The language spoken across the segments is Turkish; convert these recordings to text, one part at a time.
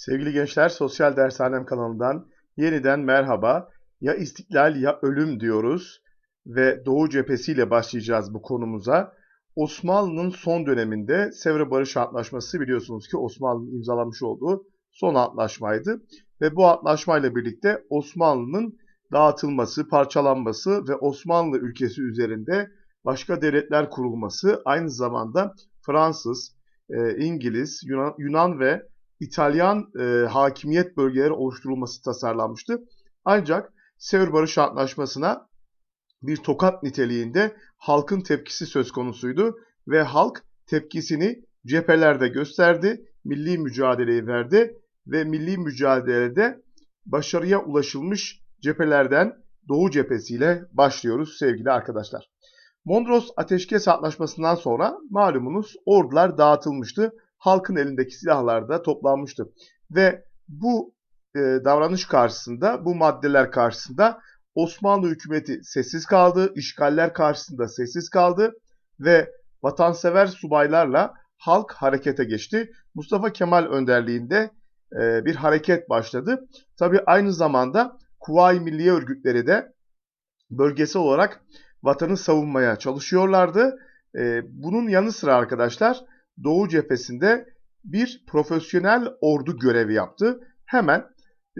Sevgili gençler, Sosyal Dershanem kanalından yeniden merhaba. Ya istiklal ya ölüm diyoruz ve Doğu cephesiyle başlayacağız bu konumuza. Osmanlı'nın son döneminde Sevr Barış Antlaşması biliyorsunuz ki Osmanlı'nın imzalamış olduğu son antlaşmaydı. Ve bu antlaşmayla birlikte Osmanlı'nın dağıtılması, parçalanması ve Osmanlı ülkesi üzerinde başka devletler kurulması aynı zamanda Fransız, e, İngiliz, Yunan ve İtalyan e, hakimiyet bölgeleri oluşturulması tasarlanmıştı. Ancak Sevr Barış Antlaşması'na bir tokat niteliğinde halkın tepkisi söz konusuydu ve halk tepkisini cephelerde gösterdi, milli mücadeleyi verdi ve milli mücadelede başarıya ulaşılmış cephelerden Doğu cephesiyle başlıyoruz sevgili arkadaşlar. Mondros Ateşkes Antlaşması'ndan sonra malumunuz ordular dağıtılmıştı. Halkın elindeki silahlar da toplanmıştı. Ve bu e, davranış karşısında, bu maddeler karşısında Osmanlı hükümeti sessiz kaldı, işgaller karşısında sessiz kaldı ve vatansever subaylarla halk harekete geçti. Mustafa Kemal önderliğinde e, bir hareket başladı. Tabi aynı zamanda Kuvayi Milliye örgütleri de bölgesel olarak vatanı savunmaya çalışıyorlardı. E, bunun yanı sıra arkadaşlar Doğu cephesinde bir profesyonel ordu görevi yaptı. Hemen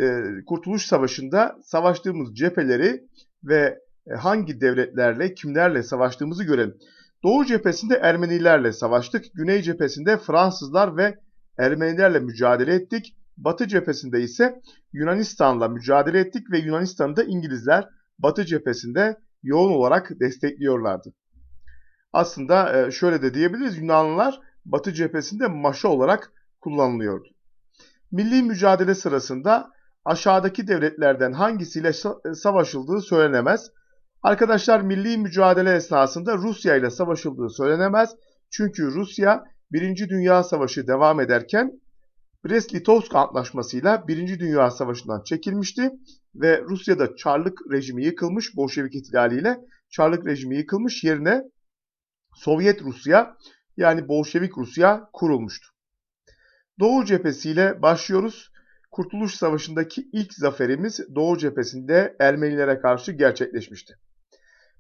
e, Kurtuluş Savaşı'nda savaştığımız cepheleri ve e, hangi devletlerle, kimlerle savaştığımızı görelim. Doğu cephesinde Ermenilerle savaştık. Güney cephesinde Fransızlar ve Ermenilerle mücadele ettik. Batı cephesinde ise Yunanistan'la mücadele ettik ve Yunanistan'da İngilizler Batı cephesinde yoğun olarak destekliyorlardı. Aslında e, şöyle de diyebiliriz Yunanlılar Batı cephesinde maşa olarak kullanılıyordu. Milli mücadele sırasında aşağıdaki devletlerden hangisiyle savaşıldığı söylenemez. Arkadaşlar milli mücadele esnasında Rusya ile savaşıldığı söylenemez. Çünkü Rusya 1. Dünya Savaşı devam ederken Brest-Litovsk Antlaşması'yla 1. Dünya Savaşı'ndan çekilmişti ve Rusya'da Çarlık rejimi yıkılmış Bolşevik ihtilaliyle Çarlık rejimi yıkılmış yerine Sovyet Rusya yani Bolşevik Rusya kurulmuştu. Doğu cephesiyle başlıyoruz. Kurtuluş Savaşı'ndaki ilk zaferimiz Doğu cephesinde Ermenilere karşı gerçekleşmişti.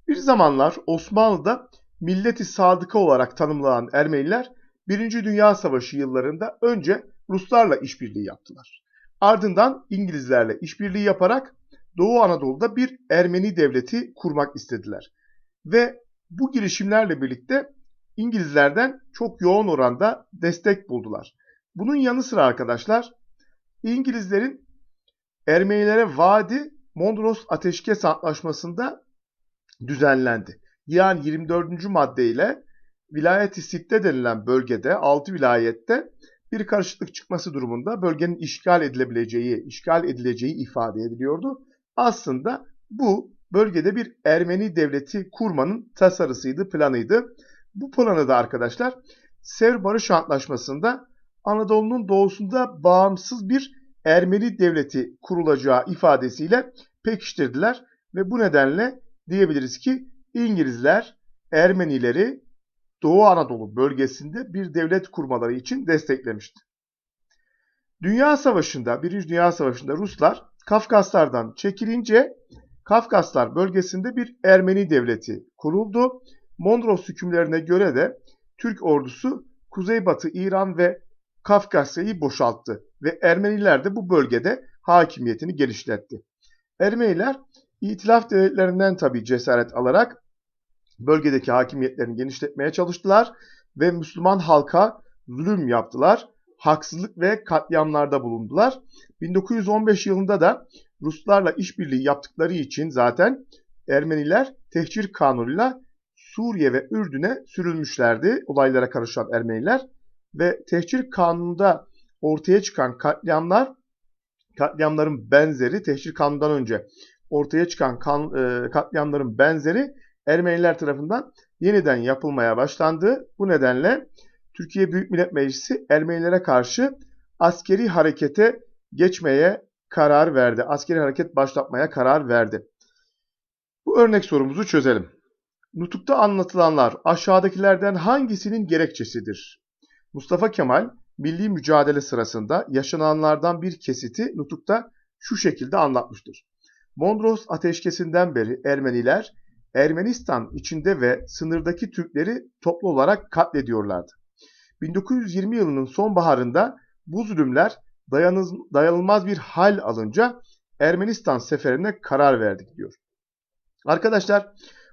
Bir zamanlar Osmanlı'da milleti sadıka olarak tanımlanan Ermeniler 1. Dünya Savaşı yıllarında önce Ruslarla işbirliği yaptılar. Ardından İngilizlerle işbirliği yaparak Doğu Anadolu'da bir Ermeni devleti kurmak istediler. Ve bu girişimlerle birlikte İngilizlerden çok yoğun oranda destek buldular. Bunun yanı sıra arkadaşlar İngilizlerin Ermenilere vaadi Mondros Ateşkes Antlaşması'nda düzenlendi. Yani 24. maddeyle vilayet-i Sitte denilen bölgede 6 vilayette bir karışıklık çıkması durumunda bölgenin işgal edilebileceği, işgal edileceği ifade ediliyordu. Aslında bu bölgede bir Ermeni devleti kurmanın tasarısıydı, planıydı. Bu planı da arkadaşlar Sevr Barış Antlaşması'nda Anadolu'nun doğusunda bağımsız bir Ermeni devleti kurulacağı ifadesiyle pekiştirdiler ve bu nedenle diyebiliriz ki İngilizler Ermenileri Doğu Anadolu bölgesinde bir devlet kurmaları için desteklemişti. Dünya Savaşı'nda, Birinci Dünya Savaşı'nda Ruslar Kafkaslardan çekilince Kafkaslar bölgesinde bir Ermeni devleti kuruldu. Mondros hükümlerine göre de Türk ordusu Kuzeybatı İran ve Kafkasya'yı boşalttı ve Ermeniler de bu bölgede hakimiyetini genişletti. Ermeniler İtilaf devletlerinden tabi cesaret alarak bölgedeki hakimiyetlerini genişletmeye çalıştılar ve Müslüman halka zulüm yaptılar. Haksızlık ve katliamlarda bulundular. 1915 yılında da Ruslarla işbirliği yaptıkları için zaten Ermeniler tehcir kanunuyla Suriye ve Ürdün'e sürülmüşlerdi olaylara karışan Ermeniler ve tehcir kanununda ortaya çıkan katliamlar katliamların benzeri tehcir kanundan önce ortaya çıkan kan, e, katliamların benzeri Ermeniler tarafından yeniden yapılmaya başlandı. Bu nedenle Türkiye Büyük Millet Meclisi Ermenilere karşı askeri harekete geçmeye karar verdi. Askeri hareket başlatmaya karar verdi. Bu örnek sorumuzu çözelim. Nutukta anlatılanlar aşağıdakilerden hangisinin gerekçesidir? Mustafa Kemal milli mücadele sırasında yaşananlardan bir kesiti nutukta şu şekilde anlatmıştır. Mondros ateşkesinden beri Ermeniler Ermenistan içinde ve sınırdaki Türkleri toplu olarak katlediyorlardı. 1920 yılının sonbaharında bu zulümler dayanılmaz bir hal alınca Ermenistan seferine karar verdik diyor. Arkadaşlar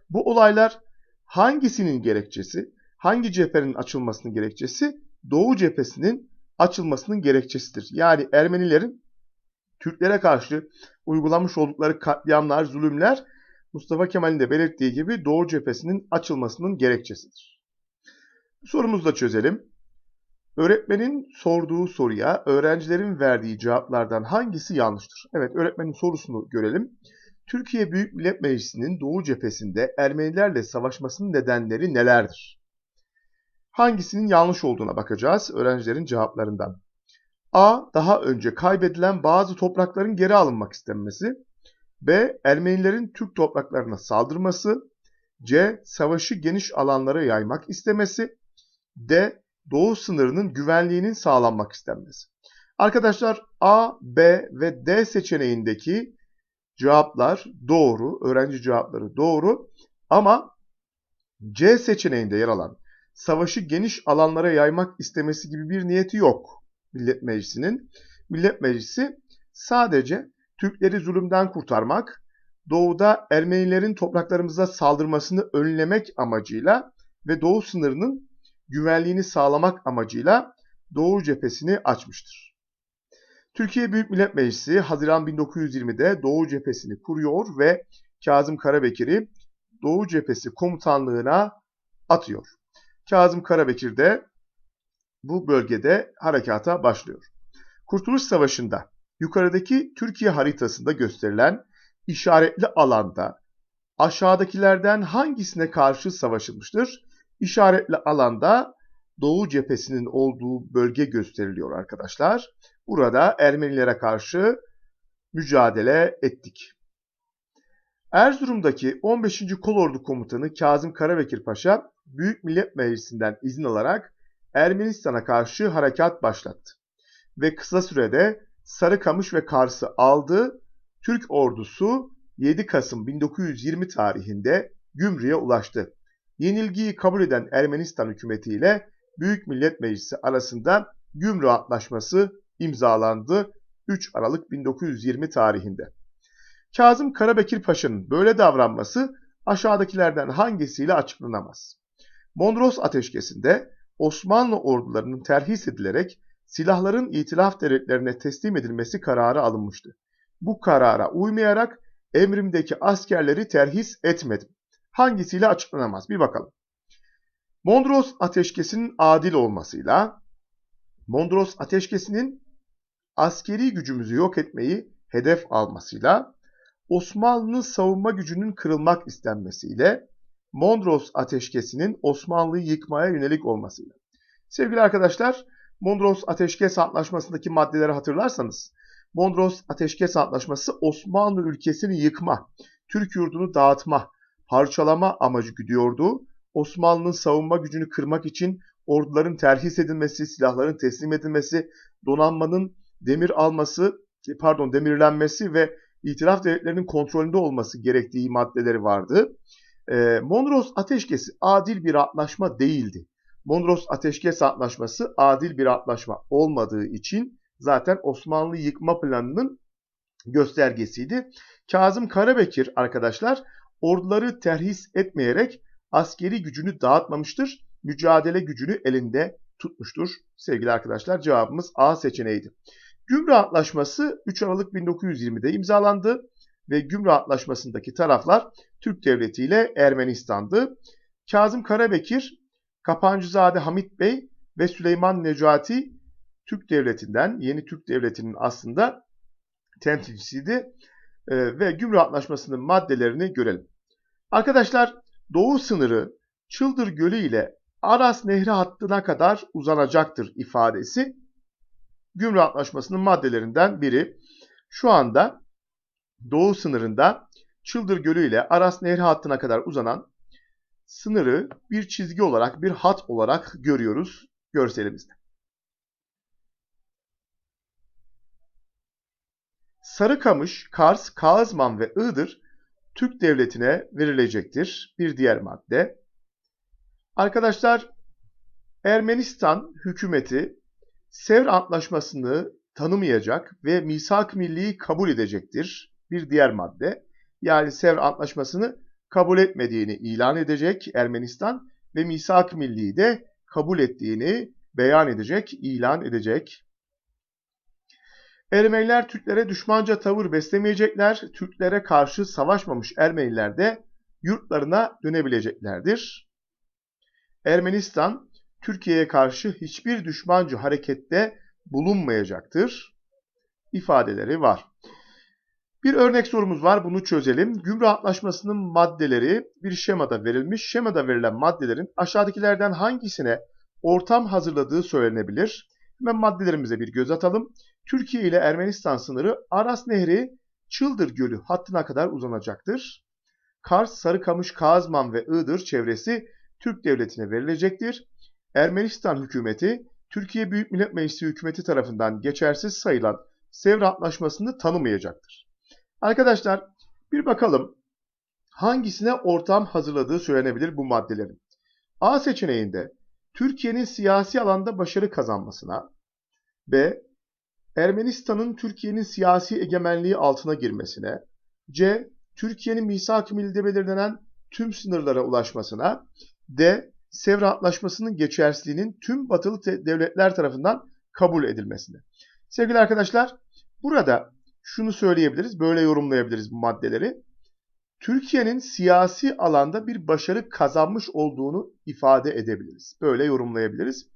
bu olaylar hangisinin gerekçesi, hangi cephenin açılmasının gerekçesi? Doğu cephesinin açılmasının gerekçesidir. Yani Ermenilerin Türklere karşı uygulamış oldukları katliamlar, zulümler Mustafa Kemal'in de belirttiği gibi Doğu cephesinin açılmasının gerekçesidir. Sorumuzu da çözelim. Öğretmenin sorduğu soruya öğrencilerin verdiği cevaplardan hangisi yanlıştır? Evet öğretmenin sorusunu görelim. Türkiye Büyük Millet Meclisi'nin Doğu cephesinde Ermenilerle savaşmasının nedenleri nelerdir? Hangisinin yanlış olduğuna bakacağız öğrencilerin cevaplarından. A. Daha önce kaybedilen bazı toprakların geri alınmak istenmesi. B. Ermenilerin Türk topraklarına saldırması. C. Savaşı geniş alanlara yaymak istemesi. D. Doğu sınırının güvenliğinin sağlanmak istenmesi. Arkadaşlar A, B ve D seçeneğindeki cevaplar doğru, öğrenci cevapları doğru ama C seçeneğinde yer alan savaşı geniş alanlara yaymak istemesi gibi bir niyeti yok Millet Meclisi'nin. Millet Meclisi sadece Türkleri zulümden kurtarmak, doğuda Ermenilerin topraklarımıza saldırmasını önlemek amacıyla ve doğu sınırının güvenliğini sağlamak amacıyla Doğu cephesini açmıştır. Türkiye Büyük Millet Meclisi Haziran 1920'de Doğu cephesini kuruyor ve Kazım Karabekir'i Doğu cephesi komutanlığına atıyor. Kazım Karabekir de bu bölgede harekata başlıyor. Kurtuluş Savaşı'nda yukarıdaki Türkiye haritasında gösterilen işaretli alanda aşağıdakilerden hangisine karşı savaşılmıştır? İşaretli alanda Doğu cephesinin olduğu bölge gösteriliyor arkadaşlar. Burada Ermenilere karşı mücadele ettik. Erzurum'daki 15. Kolordu Komutanı Kazım Karabekir Paşa Büyük Millet Meclisi'nden izin alarak Ermenistan'a karşı harekat başlattı. Ve kısa sürede Sarıkamış ve Kars'ı aldı. Türk ordusu 7 Kasım 1920 tarihinde Gümrü'ye ulaştı. Yenilgiyi kabul eden Ermenistan hükümeti ile Büyük Millet Meclisi arasında Gümrü Antlaşması imzalandı 3 Aralık 1920 tarihinde. Kazım Karabekir Paşa'nın böyle davranması aşağıdakilerden hangisiyle açıklanamaz? Mondros ateşkesinde Osmanlı ordularının terhis edilerek silahların itilaf devletlerine teslim edilmesi kararı alınmıştı. Bu karara uymayarak emrimdeki askerleri terhis etmedim. Hangisiyle açıklanamaz? Bir bakalım. Mondros ateşkesinin adil olmasıyla, Mondros ateşkesinin askeri gücümüzü yok etmeyi hedef almasıyla, Osmanlı'nın savunma gücünün kırılmak istenmesiyle, Mondros ateşkesinin Osmanlı'yı yıkmaya yönelik olmasıyla. Sevgili arkadaşlar, Mondros Ateşkes Antlaşması'ndaki maddeleri hatırlarsanız, Mondros Ateşkes Antlaşması Osmanlı ülkesini yıkma, Türk yurdunu dağıtma, parçalama amacı güdüyordu. Osmanlı'nın savunma gücünü kırmak için orduların terhis edilmesi, silahların teslim edilmesi, donanmanın demir alması, pardon demirlenmesi ve itiraf devletlerinin kontrolünde olması gerektiği maddeleri vardı. E, Mondros Ateşkesi adil bir antlaşma değildi. Mondros Ateşkes Antlaşması adil bir antlaşma olmadığı için zaten Osmanlı yıkma planının göstergesiydi. Kazım Karabekir arkadaşlar orduları terhis etmeyerek askeri gücünü dağıtmamıştır. Mücadele gücünü elinde tutmuştur. Sevgili arkadaşlar cevabımız A seçeneğiydi. Gümrü Antlaşması 3 Aralık 1920'de imzalandı ve Gümrü Antlaşması'ndaki taraflar Türk Devleti ile Ermenistan'dı. Kazım Karabekir, Kapancızade Hamit Bey ve Süleyman Necati Türk Devleti'nden, yeni Türk Devleti'nin aslında temsilcisiydi. Ee, ve Gümrü Antlaşması'nın maddelerini görelim. Arkadaşlar doğu sınırı Çıldır Gölü ile Aras Nehri hattına kadar uzanacaktır ifadesi Gümrük Antlaşması'nın maddelerinden biri. Şu anda doğu sınırında Çıldır Gölü ile Aras Nehri hattına kadar uzanan sınırı bir çizgi olarak, bir hat olarak görüyoruz görselimizde. Sarıkamış, Kars, Kağızman ve Iğdır Türk devletine verilecektir. Bir diğer madde. Arkadaşlar Ermenistan hükümeti Sevr Antlaşması'nı tanımayacak ve misak milliyi kabul edecektir. Bir diğer madde. Yani Sevr Antlaşması'nı kabul etmediğini ilan edecek Ermenistan ve misak milliyi de kabul ettiğini beyan edecek, ilan edecek. Ermeniler Türklere düşmanca tavır beslemeyecekler. Türklere karşı savaşmamış Ermeniler de yurtlarına dönebileceklerdir. Ermenistan Türkiye'ye karşı hiçbir düşmancı harekette bulunmayacaktır ifadeleri var. Bir örnek sorumuz var. Bunu çözelim. Gümrük Antlaşması'nın maddeleri bir şemada verilmiş. Şemada verilen maddelerin aşağıdakilerden hangisine ortam hazırladığı söylenebilir? Hemen maddelerimize bir göz atalım. Türkiye ile Ermenistan sınırı Aras Nehri Çıldır Gölü hattına kadar uzanacaktır. Kars, Sarıkamış, Kazman ve Iğdır çevresi Türk Devleti'ne verilecektir. Ermenistan hükümeti Türkiye Büyük Millet Meclisi hükümeti tarafından geçersiz sayılan Sevr Antlaşması'nı tanımayacaktır. Arkadaşlar bir bakalım hangisine ortam hazırladığı söylenebilir bu maddelerin. A seçeneğinde Türkiye'nin siyasi alanda başarı kazanmasına, B. Ermenistan'ın Türkiye'nin siyasi egemenliği altına girmesine, C. Türkiye'nin misak-ı millide belirlenen tüm sınırlara ulaşmasına, D. Sevr Antlaşması'nın geçersizliğinin tüm batılı devletler tarafından kabul edilmesine. Sevgili arkadaşlar, burada şunu söyleyebiliriz, böyle yorumlayabiliriz bu maddeleri. Türkiye'nin siyasi alanda bir başarı kazanmış olduğunu ifade edebiliriz. Böyle yorumlayabiliriz.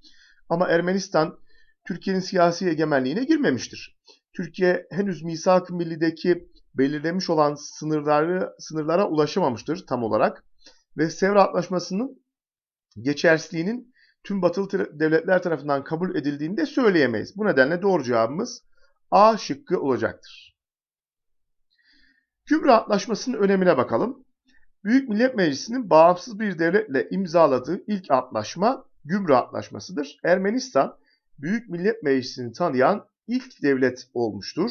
Ama Ermenistan Türkiye'nin siyasi egemenliğine girmemiştir. Türkiye henüz misak-ı millideki belirlemiş olan sınırları sınırlara ulaşamamıştır tam olarak ve Sevr Antlaşması'nın geçersizliğinin tüm batılı devletler tarafından kabul edildiğini de söyleyemeyiz. Bu nedenle doğru cevabımız A şıkkı olacaktır. Kübra Antlaşması'nın önemine bakalım. Büyük Millet Meclisi'nin bağımsız bir devletle imzaladığı ilk antlaşma Gümrü Antlaşması'dır. Ermenistan, Büyük Millet Meclisi'ni tanıyan ilk devlet olmuştur.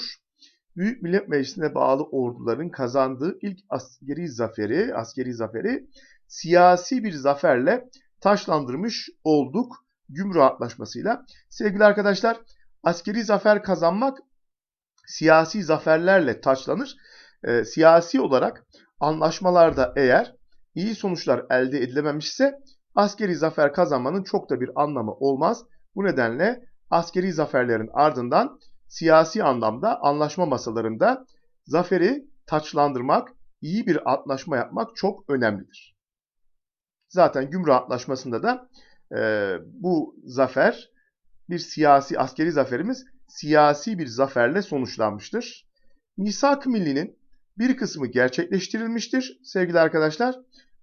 Büyük Millet Meclisi'ne bağlı orduların kazandığı ilk askeri zaferi, askeri zaferi siyasi bir zaferle taşlandırmış olduk Gümrük Antlaşması'yla. Sevgili arkadaşlar, askeri zafer kazanmak siyasi zaferlerle taçlanır. E, siyasi olarak anlaşmalarda eğer iyi sonuçlar elde edilememişse askeri zafer kazanmanın çok da bir anlamı olmaz. Bu nedenle askeri zaferlerin ardından siyasi anlamda anlaşma masalarında zaferi taçlandırmak, iyi bir antlaşma yapmak çok önemlidir. Zaten Gümrük Antlaşması'nda da e, bu zafer bir siyasi askeri zaferimiz siyasi bir zaferle sonuçlanmıştır. Misak-ı Milli'nin bir kısmı gerçekleştirilmiştir sevgili arkadaşlar.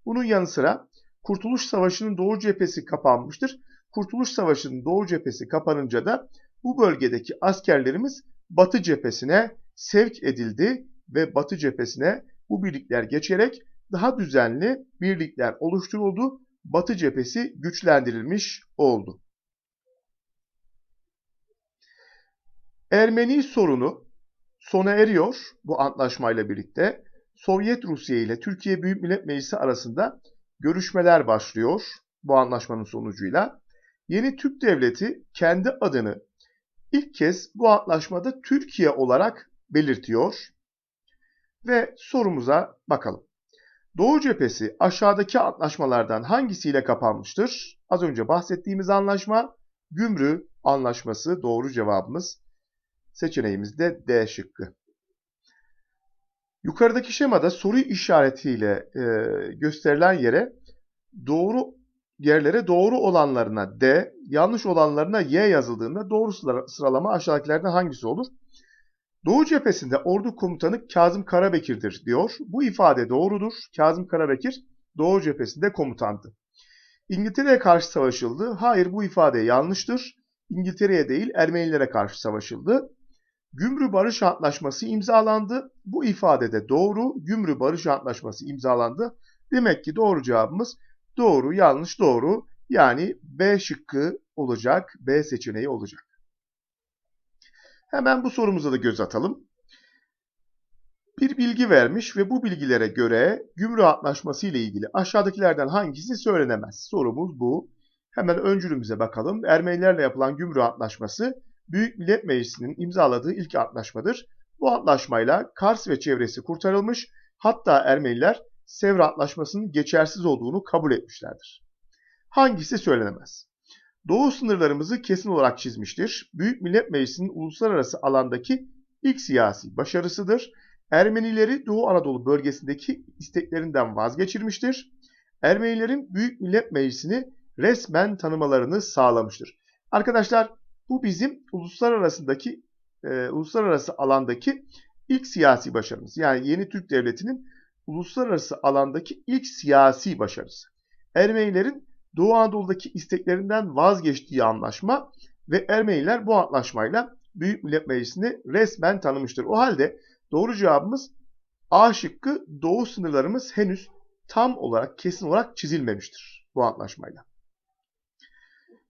Bunun yanı sıra Kurtuluş Savaşı'nın Doğu cephesi kapanmıştır. Kurtuluş Savaşı'nın Doğu cephesi kapanınca da bu bölgedeki askerlerimiz Batı cephesine sevk edildi ve Batı cephesine bu birlikler geçerek daha düzenli birlikler oluşturuldu. Batı cephesi güçlendirilmiş oldu. Ermeni sorunu sona eriyor bu antlaşmayla birlikte. Sovyet Rusya ile Türkiye Büyük Millet Meclisi arasında görüşmeler başlıyor bu anlaşmanın sonucuyla. Yeni Türk Devleti kendi adını ilk kez bu antlaşmada Türkiye olarak belirtiyor. Ve sorumuza bakalım. Doğu cephesi aşağıdaki antlaşmalardan hangisiyle kapanmıştır? Az önce bahsettiğimiz anlaşma Gümrü Anlaşması doğru cevabımız. Seçeneğimiz de D şıkkı. Yukarıdaki şemada soru işaretiyle e, gösterilen yere doğru yerlere doğru olanlarına D, yanlış olanlarına Y yazıldığında doğru sıralama aşağıdakilerden hangisi olur? Doğu cephesinde ordu komutanı Kazım Karabekir'dir diyor. Bu ifade doğrudur. Kazım Karabekir Doğu cephesinde komutandı. İngiltere'ye karşı savaşıldı. Hayır bu ifade yanlıştır. İngiltere'ye değil Ermenilere karşı savaşıldı. Gümrü Barış Antlaşması imzalandı. Bu ifadede doğru. Gümrü Barış Antlaşması imzalandı. Demek ki doğru cevabımız doğru, yanlış, doğru. Yani B şıkkı olacak. B seçeneği olacak. Hemen bu sorumuza da göz atalım. bir bilgi vermiş ve bu bilgilere göre Gümrük Antlaşması ile ilgili aşağıdakilerden hangisi söylenemez? Sorumuz bu. Hemen öncülümüze bakalım. Ermenilerle yapılan Gümrük Antlaşması Büyük Millet Meclisi'nin imzaladığı ilk antlaşmadır. Bu antlaşmayla Kars ve çevresi kurtarılmış, hatta Ermeniler Sevr Antlaşması'nın geçersiz olduğunu kabul etmişlerdir. Hangisi söylenemez? Doğu sınırlarımızı kesin olarak çizmiştir. Büyük Millet Meclisi'nin uluslararası alandaki ilk siyasi başarısıdır. Ermenileri Doğu Anadolu bölgesindeki isteklerinden vazgeçirmiştir. Ermenilerin Büyük Millet Meclisi'ni resmen tanımalarını sağlamıştır. Arkadaşlar bu bizim uluslararasındaki e, uluslararası alandaki ilk siyasi başarımız. Yani yeni Türk Devleti'nin uluslararası alandaki ilk siyasi başarısı. Ermenilerin Doğu Anadolu'daki isteklerinden vazgeçtiği anlaşma ve Ermeniler bu antlaşmayla Büyük Millet Meclisi'ni resmen tanımıştır. O halde doğru cevabımız A şıkkı doğu sınırlarımız henüz tam olarak kesin olarak çizilmemiştir bu antlaşmayla.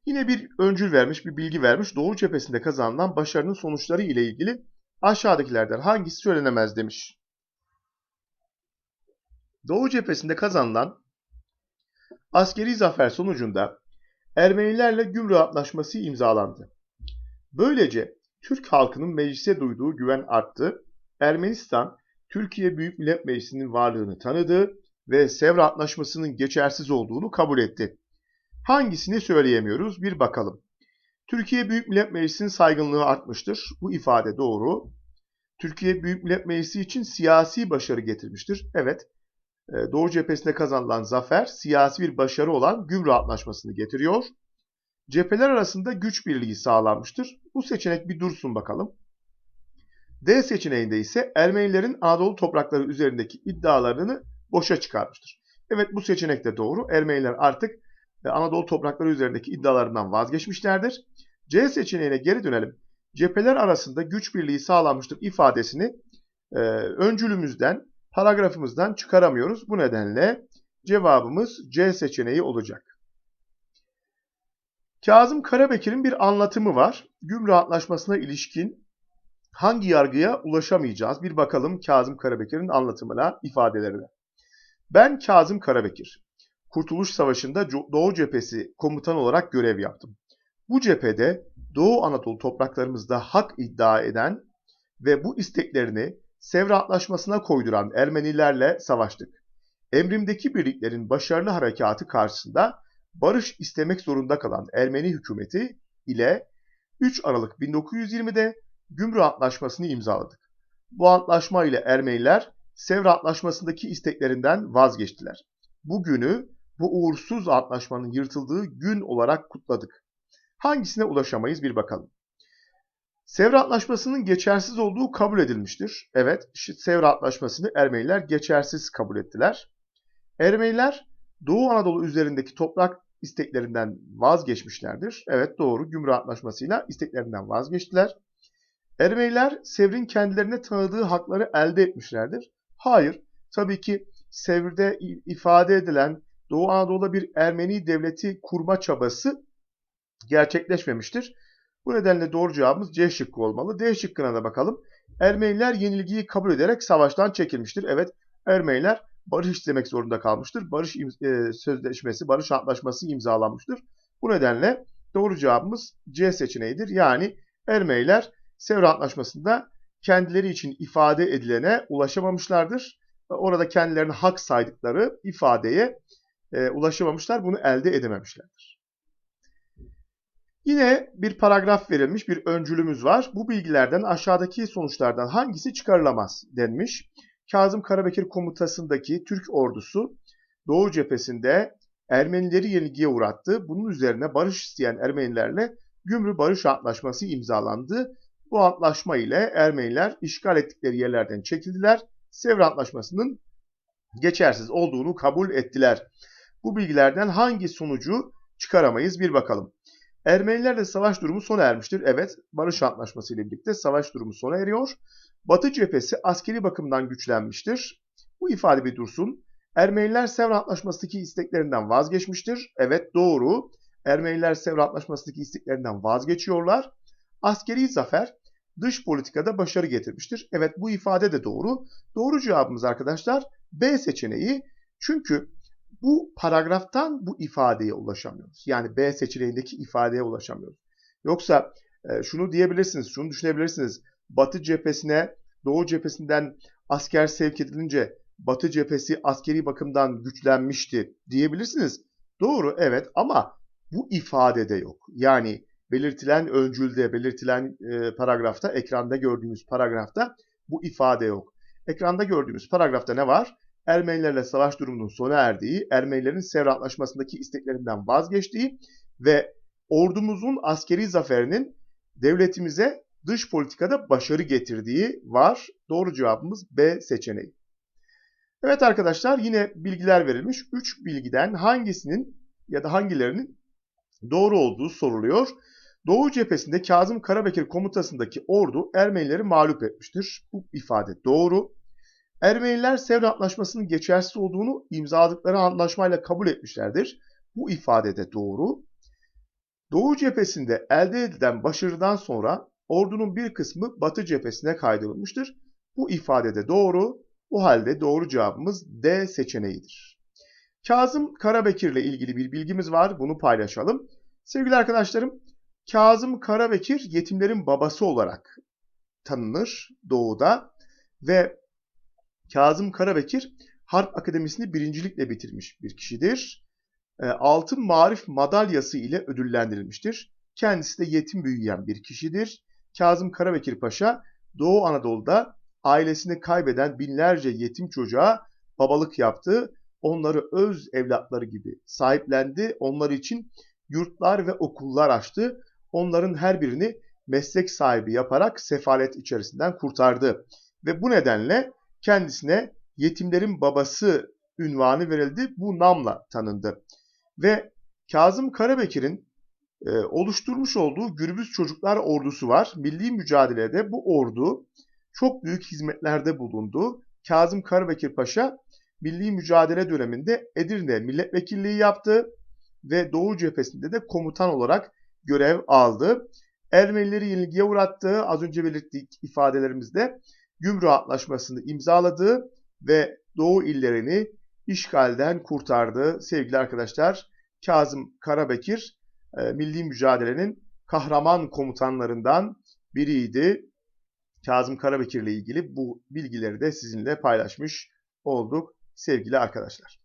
Yine bir öncül vermiş, bir bilgi vermiş. Doğu cephesinde kazanılan başarının sonuçları ile ilgili aşağıdakilerden hangisi söylenemez demiş. Doğu cephesinde kazanılan askeri zafer sonucunda Ermenilerle Gümrük Antlaşması imzalandı. Böylece Türk halkının meclise duyduğu güven arttı. Ermenistan, Türkiye Büyük Millet Meclisi'nin varlığını tanıdı ve Sevr Antlaşması'nın geçersiz olduğunu kabul etti. Hangisini söyleyemiyoruz? Bir bakalım. Türkiye Büyük Millet Meclisi'nin saygınlığı artmıştır. Bu ifade doğru. Türkiye Büyük Millet Meclisi için siyasi başarı getirmiştir. Evet, Doğu cephesinde kazanılan zafer siyasi bir başarı olan Gümrük Antlaşması'nı getiriyor. Cepheler arasında güç birliği sağlanmıştır. Bu seçenek bir dursun bakalım. D seçeneğinde ise Ermenilerin Anadolu toprakları üzerindeki iddialarını boşa çıkarmıştır. Evet bu seçenek de doğru. Ermeniler artık e, Anadolu toprakları üzerindeki iddialarından vazgeçmişlerdir. C seçeneğine geri dönelim. Cepheler arasında güç birliği sağlanmıştır ifadesini e, öncülümüzden, paragrafımızdan çıkaramıyoruz. Bu nedenle cevabımız C seçeneği olacak. Kazım Karabekir'in bir anlatımı var. Gümrük Antlaşması'na ilişkin hangi yargıya ulaşamayacağız? Bir bakalım Kazım Karabekir'in anlatımına, ifadelerine. Ben Kazım Karabekir. Kurtuluş Savaşı'nda Doğu Cephesi komutan olarak görev yaptım. Bu cephede Doğu Anadolu topraklarımızda hak iddia eden ve bu isteklerini Sevr Antlaşması'na koyduran Ermenilerle savaştık. Emrimdeki birliklerin başarılı harekatı karşısında barış istemek zorunda kalan Ermeni hükümeti ile 3 Aralık 1920'de Gümrük Antlaşması'nı imzaladık. Bu antlaşma ile Ermeniler Sevr Antlaşması'ndaki isteklerinden vazgeçtiler. Bu günü bu uğursuz antlaşmanın yırtıldığı gün olarak kutladık. Hangisine ulaşamayız bir bakalım. Sevr Antlaşması'nın geçersiz olduğu kabul edilmiştir. Evet, Sevr Antlaşması'nı Ermeniler geçersiz kabul ettiler. Ermeniler Doğu Anadolu üzerindeki toprak isteklerinden vazgeçmişlerdir. Evet doğru, Gümrük Antlaşması'yla isteklerinden vazgeçtiler. Ermeniler Sevr'in kendilerine tanıdığı hakları elde etmişlerdir. Hayır, tabii ki Sevr'de ifade edilen Doğu Anadolu'da bir Ermeni devleti kurma çabası gerçekleşmemiştir. Bu nedenle doğru cevabımız C şıkkı olmalı. D şıkkına da bakalım. Ermeniler yenilgiyi kabul ederek savaştan çekilmiştir. Evet, Ermeniler barış istemek zorunda kalmıştır. Barış e, sözleşmesi, barış antlaşması imzalanmıştır. Bu nedenle doğru cevabımız C seçeneğidir. Yani Ermeniler Sevr Antlaşması'nda kendileri için ifade edilene ulaşamamışlardır. Orada kendilerine hak saydıkları ifadeye e, ulaşamamışlar, bunu elde edememişlerdir. Yine bir paragraf verilmiş, bir öncülümüz var. Bu bilgilerden aşağıdaki sonuçlardan hangisi çıkarılamaz denmiş. Kazım Karabekir komutasındaki Türk ordusu Doğu cephesinde Ermenileri yenilgiye uğrattı. Bunun üzerine barış isteyen Ermenilerle Gümrü Barış Antlaşması imzalandı. Bu antlaşma ile Ermeniler işgal ettikleri yerlerden çekildiler. Sevr Antlaşması'nın geçersiz olduğunu kabul ettiler. Bu bilgilerden hangi sonucu çıkaramayız bir bakalım. Ermenilerle savaş durumu sona ermiştir. Evet, barış antlaşması ile birlikte savaş durumu sona eriyor. Batı cephesi askeri bakımdan güçlenmiştir. Bu ifade bir dursun. Ermeniler Sevr Antlaşması'ndaki isteklerinden vazgeçmiştir. Evet doğru. Ermeniler Sevr Antlaşması'ndaki isteklerinden vazgeçiyorlar. Askeri zafer dış politikada başarı getirmiştir. Evet bu ifade de doğru. Doğru cevabımız arkadaşlar B seçeneği. Çünkü bu paragraftan bu ifadeye ulaşamıyoruz. Yani B seçeneğindeki ifadeye ulaşamıyoruz. Yoksa e, şunu diyebilirsiniz, şunu düşünebilirsiniz. Batı cephesine Doğu cephesinden asker sevk edilince Batı cephesi askeri bakımdan güçlenmişti diyebilirsiniz. Doğru evet ama bu ifadede yok. Yani belirtilen öncülde, belirtilen e, paragrafta, ekranda gördüğümüz paragrafta bu ifade yok. Ekranda gördüğümüz paragrafta ne var? Ermenilerle savaş durumunun sona erdiği, Ermenilerin Sevr Antlaşması'ndaki isteklerinden vazgeçtiği ve ordumuzun askeri zaferinin devletimize dış politikada başarı getirdiği var. Doğru cevabımız B seçeneği. Evet arkadaşlar yine bilgiler verilmiş. 3 bilgiden hangisinin ya da hangilerinin doğru olduğu soruluyor. Doğu cephesinde Kazım Karabekir komutasındaki ordu Ermenileri mağlup etmiştir. Bu ifade doğru. Ermeniler Sevr Antlaşması'nın geçersiz olduğunu imzaladıkları antlaşmayla kabul etmişlerdir. Bu ifade de doğru. Doğu cephesinde elde edilen başarıdan sonra ordunun bir kısmı Batı cephesine kaydırılmıştır. Bu ifade de doğru. Bu halde doğru cevabımız D seçeneğidir. Kazım Karabekir ile ilgili bir bilgimiz var. Bunu paylaşalım. Sevgili arkadaşlarım, Kazım Karabekir yetimlerin babası olarak tanınır Doğu'da ve Kazım Karabekir Harp Akademisi'ni birincilikle bitirmiş bir kişidir. Ee, Altın Marif madalyası ile ödüllendirilmiştir. Kendisi de yetim büyüyen bir kişidir. Kazım Karabekir Paşa Doğu Anadolu'da ailesini kaybeden binlerce yetim çocuğa babalık yaptı. Onları öz evlatları gibi sahiplendi. Onlar için yurtlar ve okullar açtı. Onların her birini meslek sahibi yaparak sefalet içerisinden kurtardı. Ve bu nedenle kendisine yetimlerin babası ünvanı verildi. Bu namla tanındı. Ve Kazım Karabekir'in e, oluşturmuş olduğu Gürbüz Çocuklar Ordusu var. Milli mücadelede bu ordu çok büyük hizmetlerde bulundu. Kazım Karabekir Paşa milli mücadele döneminde Edirne milletvekilliği yaptı ve Doğu cephesinde de komutan olarak görev aldı. Ermenileri yenilgiye uğrattığı az önce belirttik ifadelerimizde Gümrük Antlaşması'nı imzaladı ve Doğu illerini işgalden kurtardı. Sevgili arkadaşlar Kazım Karabekir e, milli mücadelenin kahraman komutanlarından biriydi. Kazım Karabekir ile ilgili bu bilgileri de sizinle paylaşmış olduk sevgili arkadaşlar.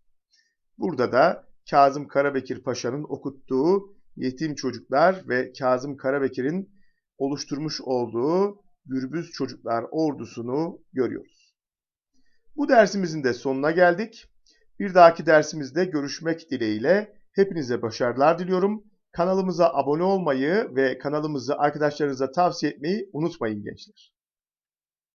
Burada da Kazım Karabekir Paşa'nın okuttuğu yetim çocuklar ve Kazım Karabekir'in oluşturmuş olduğu Gürbüz Çocuklar ordusunu görüyoruz. Bu dersimizin de sonuna geldik. Bir dahaki dersimizde görüşmek dileğiyle hepinize başarılar diliyorum. Kanalımıza abone olmayı ve kanalımızı arkadaşlarınıza tavsiye etmeyi unutmayın gençler.